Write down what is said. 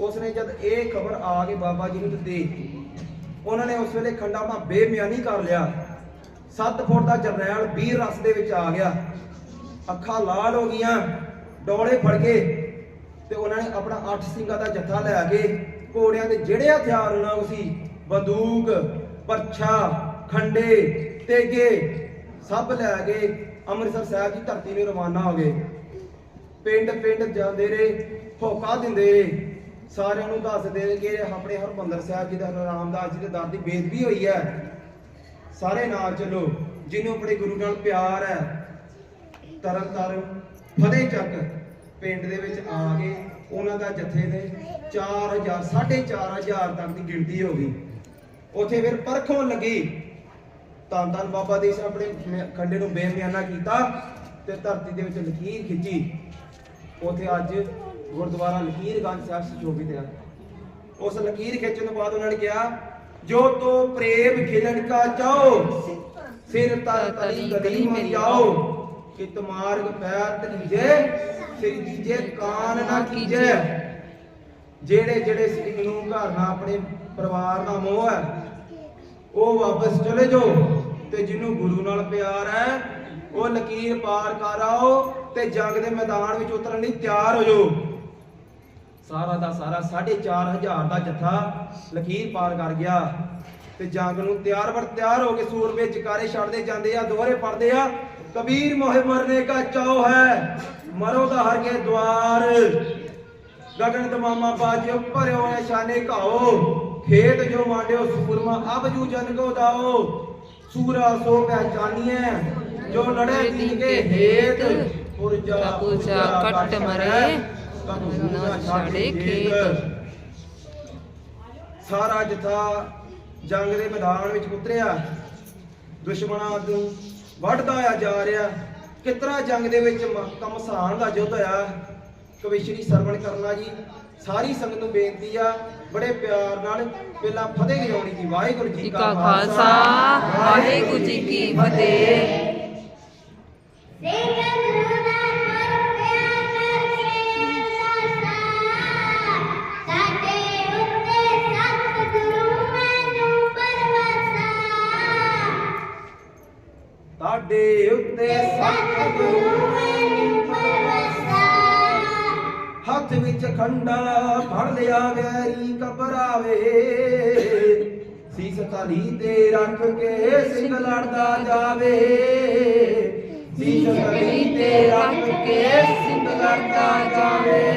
ਉਸਨੇ ਜਦ ਇਹ ਖਬਰ ਆ ਕੇ ਬਾਬਾ ਜੀ ਨੂੰ ਦੇ ਦਿੱਤੀ। ਉਹਨਾਂ ਨੇ ਉਸ ਵੇਲੇ ਖੰਡਾ ਆਪਣਾ ਬੇਮਿਆਨੀ ਕਰ ਲਿਆ। 7 ਫੁੱਟ ਦਾ ਜਰਨੈਲ ਵੀਰ ਰਸ ਦੇ ਵਿੱਚ ਆ ਗਿਆ। ਅੱਖਾਂ ਲਾਲ ਹੋ ਗਈਆਂ, ਡੋਲੇ ਫੜ ਗਏ ਤੇ ਉਹਨਾਂ ਨੇ ਆਪਣਾ ਅੱਠ ਸਿੰਘਾਂ ਦਾ ਜੱਥਾ ਲੈ ਕੇ ਘੋੜਿਆਂ ਦੇ ਜਿਹੜੇ ਹਥਿਆਰ ਉਹਨਾਂ ਕੋਲ ਸੀ, ਬੰਦੂਕ, ਪਰਛਾ, ਖੰਡੇ, ਤੇਗੇ, ਸਭ ਲੈ ਕੇ ਅੰਮ੍ਰਿਤਸਰ ਸਾਹਿਬ ਦੀ ਧਰਤੀ ਨੂੰ ਰਵਾਨਾ ਹੋ ਗਏ। ਪਿੰਡ ਪਿੰਡ ਜਾਂਦੇ ਰਹੇ ਹੋਕਾ ਦਿੰਦੇ ਰਹੇ। ਸਾਰਿਆਂ ਨੂੰ ਦੱਸਦੇ ਰਹੇ ਕਿ ਆਪਣੇ ਹਰਮੰਦਰ ਸਾਹਿਬ ਜੀ ਦੇ, ਰਾਮਦਾਸ ਜੀ ਦੇ ਦਰ ਦੀ ਬੇਦਬੀ ਹੋਈ ਹੈ। ਸਾਰੇ ਨਾਲ ਚੱਲੋ, ਜਿਹਨੂੰ ਆਪਣੇ ਗੁਰੂ ਨਾਲ ਪਿਆਰ ਹੈ ਤਰਨ ਤਾਰਨ ਫਤਿਹ ਚੱਕ ਪਿੰਡ ਦੇ ਵਿੱਚ ਆ ਕੇ ਉਹਨਾਂ ਦਾ ਜਥੇ ਦੇ 4000 4500 ਤੱਕ ਦੀ ਗਿਣਤੀ ਹੋ ਗਈ। ਉੱਥੇ ਫਿਰ ਪਰਖੋਂ ਲੱਗੀ। ਤਾਂ ਤਾਂ ਬਾਬਾ ਦੀ ਆਪਣੇ ਖੰਡੇ ਨੂੰ ਬੇਮਿਆਨਾ ਕੀਤਾ ਤੇ ਧਰਤੀ ਦੇ ਵਿੱਚ ਲਕੀਰ ਖਿੱਚੀ। ਉੱਥੇ ਅੱਜ ਗੁਰਦੁਆਰਾ ਲਕੀਰਗੰਜ ਸਾਹਿਬ ਸੁਸ਼ੋਭਿਤ ਹੈ ਉਸ ਲਕੀਰ ਖਿੱਚਣ ਤੋਂ ਬਾਅਦ ਉਹਨਾਂ ਨੇ ਕਿਹਾ ਜੋ ਤੋ ਪ੍ਰੇਮ ਖਿਲਣ ਕਾ ਚਾਓ ਫਿਰ ਤਰ ਤਲੀ ਗਲੀ ਮੇਂ ਜਾਓ। ਕਿ ਤੁਮਾਰਗ ਪੈਰ ਤਲੀਜੇ ਫਿਰ ਦੀਜੇ ਕਾਨ ਨਾ ਕੀਜੇ। ਜਿਹੜੇ ਜਿਹੜੇ ਸਿੰਘ ਨੂੰ ਘਰ ਨਾਲ ਆਪਣੇ ਪਰਿਵਾਰ ਨਾਲ ਮੋਹ ਹੈ ਉਹ ਵਾਪਸ ਚਲੇ ਜਾਓ ਤੇ ਜਿਹਨੂੰ ਗੁਰੂ ਨਾਲ ਪਿਆਰ ਹੈ ਉਹ ਲਕੀਰ ਪਾਰ ਕਰ ਆਓ ਤੇ ਜੰਗ ਦੇ ਮੈਦਾਨ ਵਿੱਚ ਉਤਰਨ ਲਈ ਤਿਆਰ ਹੋ ਜਾਓ। ਸਾਰਾ ਦਾ ਸਾਰਾ 4500 ਦਾ ਜੱਥਾ ਲਕੀਰ ਪਾਰ ਕਰ ਗਿਆ। ਤੇ ਜੰਗ ਨੂੰ ਤਿਆਰ ਵਰ ਤਿਆਰ ਹੋ ਕੇ ਸੂਰਮੇ ਚਕਾਰੇ ਛੱਡਦੇ ਜਾਂਦੇ ਆ ਦੋਹਰੇ ਪੜਦੇ ਆ। ਕਬੀਰ ਮੋਹਿ ਮਰਨੇ ਕਾ ਚਾਉ ਹੈ ਮਰੋ ਦਾ ਹਰ ਕੇ ਦਵਾਰ। ਗਗਨ ਤਮਾਮਾ ਬਾਜਿਓ ਭਰਿਓ ਨਿਸ਼ਾਨੇ ਘਾਓ। ਖੇਤ ਜੋ ਮਾਂਡਿਓ ਸੂਰਮਾ ਅਬ ਜੂ ਜਨ ਕੋ ਦਾਓ ਸੂਰਾ ਸੋ ਪਹਿਚਾਨੀਐ ਜੋ ਲੜੇ ਦੀਨ ਕੇ ਹੇਤ। ਪੁਰਜਾ ਪੁਰਜਾ ਕੱਟ ਮਰੇ, ਨਾ ਛਾੜੇ ਖੇਤ। ਸਾਰਾ ਜਥਾ ਜੰਗ ਦੇ ਮੈਦਾਨ ਵਿੱਚ ਉਤਰਿਆ। ਦੁਸ਼ਮਣਾਂ ਨੂੰ ਵੱਢਦਾ ਆ ਜਾ ਰਿਹਾ। ਕਿਤਰਾ ਜੰਗ ਦੇ ਵਿੱਚ ਕਮਸਾਨ ਦਾ ਯੁੱਧ ਹੋਇਆ? ਕਵਿਸ਼ਰੀ ਸਰਵਣ ਕਰਨਾ ਜੀ ਸਾਰੀ ਸੰਗਤ ਨੂੰ ਬੇਨਤੀ ਆ ਬੜੇ ਪਿਆਰ ਨਾਲ ਪਹਿਲਾਂ ਫਤਿਹ ਗਾਉਣੀ ਜੀ। ਵਾਹਿਗੁਰੂ ਜੀ ਕਾ ਖਾਲਸਾ ਵਾਹਿਗੁਰੂ ਜੀ ਕੀ ਫਤਿਹ। ਤੁਹਾਡੇ ਉੱਤੇ ਸਤਿਗੁਰੂ ਹੱਥ ਵਿੱਚ ਖੰਡਾ ਫੜ ਲਿਆ ਵੈਰੀ ਕਬਰਾਵੇ ਸੀਸ ਤਲੀ ਤੇ ਰੱਖ ਕੇ ਸਿੰਘ ਲੜਦਾ ਜਾਵੇ। ਸੀਸ ਤਲੀ ਤੇ ਰੱਖ ਕੇ ਸਿੰਘ ਲੜਦਾ ਜਾਵੇ।